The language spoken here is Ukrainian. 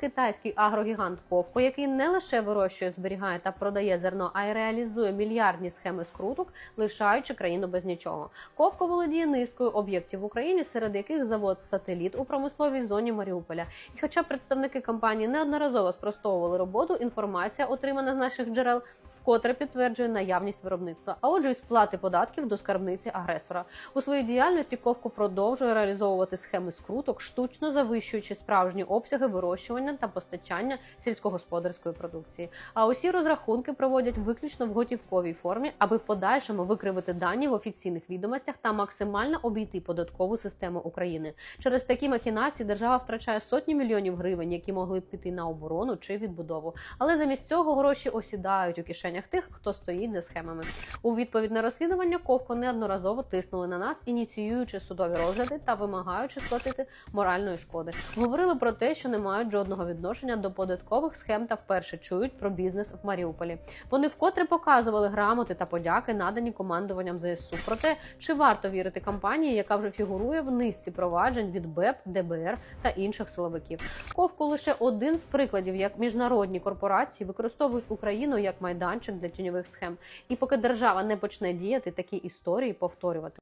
Китайський агрогігант Ковко, який не лише вирощує, зберігає та продає зерно, а й реалізує мільярдні схеми скруток, лишаючи країну без нічого. Ковко володіє низкою об'єктів в Україні, серед яких завод сателіт у промисловій зоні Маріуполя. І хоча представники компанії неодноразово спростовували роботу, інформація, отримана з наших джерел, вкотре підтверджує наявність виробництва, а отже, й сплати податків до скарбниці агресора. У своїй діяльності Ковко продовжує реалізовувати схеми скруток, штучно завищуючи справжні обсяги вирощування та постачання сільськогосподарської продукції. А усі розрахунки проводять виключно в готівковій формі, аби в подальшому викривити дані в офіційних відомостях та максимально обійти податкову систему України. Через такі махінації держава втрачає сотні мільйонів гривень, які могли б піти на оборону чи відбудову. Але замість цього гроші осідають у кишенях тих, хто стоїть за схемами. У відповідь на розслідування Ковко неодноразово тиснули на нас, ініціюючи судові розгляди та вимагаючи сплатити моральної шкоди. Говорили про те, що не мають жодного відношення до податкових схем та вперше чують про бізнес в Маріуполі. Вони вкотре показували грамоти та подяки, надані командуванням ЗСУ. Про те, чи варто вірити компанії, яка вже фігурує в низці проваджень від БЕП, ДБР та інших силовиків. Ковку лише один з прикладів, як міжнародні корпорації використовують Україну як майданчик для тіньових схем. І поки держава не почне діяти, такі історії повторювати.